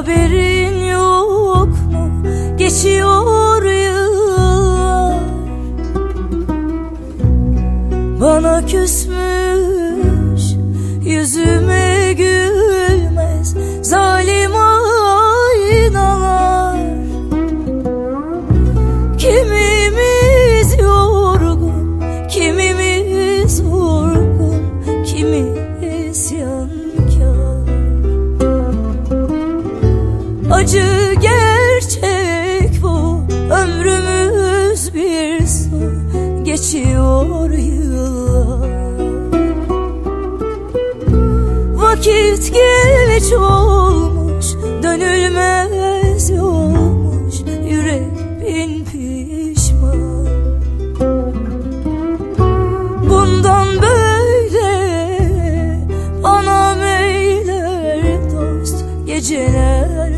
Haberin yok mu? Geçiyor acı gerçek bu. Ömrümüz bir son geçiyor yıllar. Vakit geç olmuş dönülmez yolmuş Yürek bin pişman. Bundan böyle anam eyler dost geceler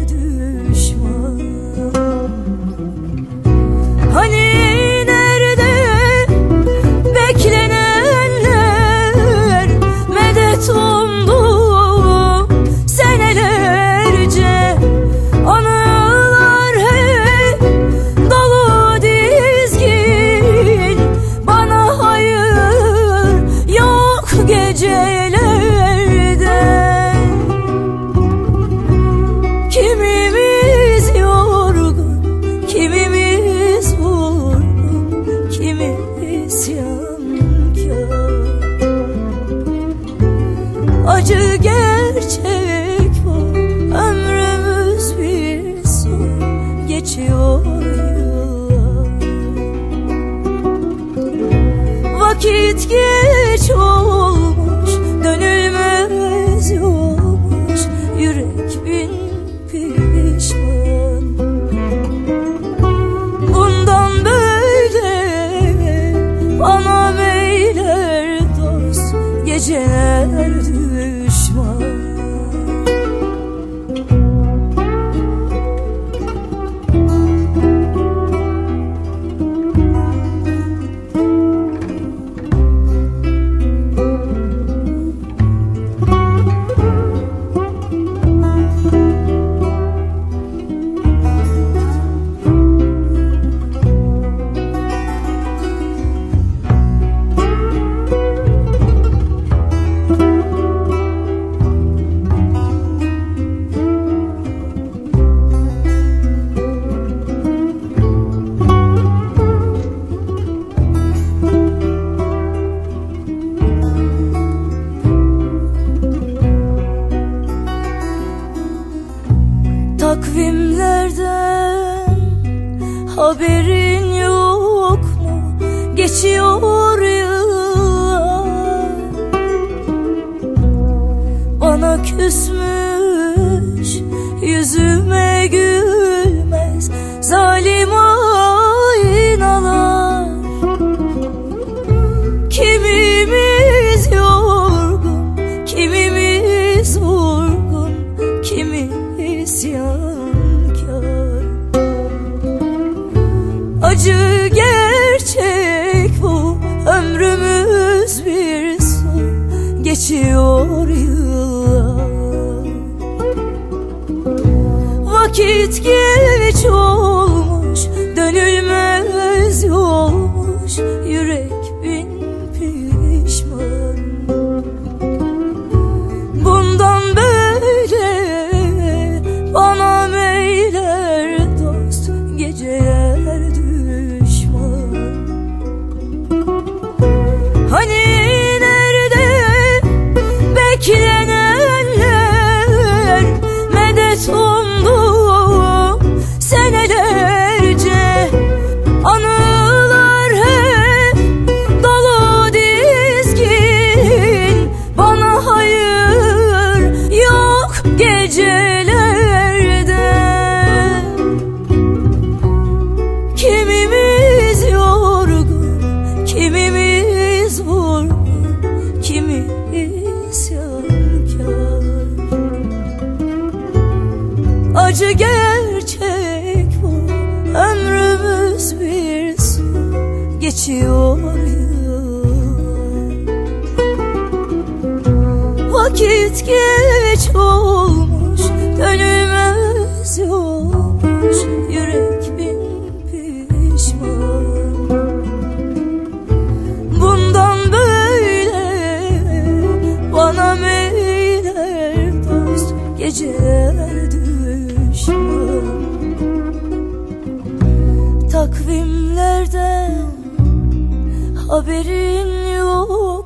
geçiyor yıllar. Vakit geçiyor. Takvimlerden haberin yok mu? Geçiyor yıllar Bana küsmüş yüzüme gül te orio geçiyor. Vakit geç olmuş Gönlüm özüyormuş Yürek bin pişman. Bundan böyle Bana meyler dost Geceler düşman. Takvim Haberin yok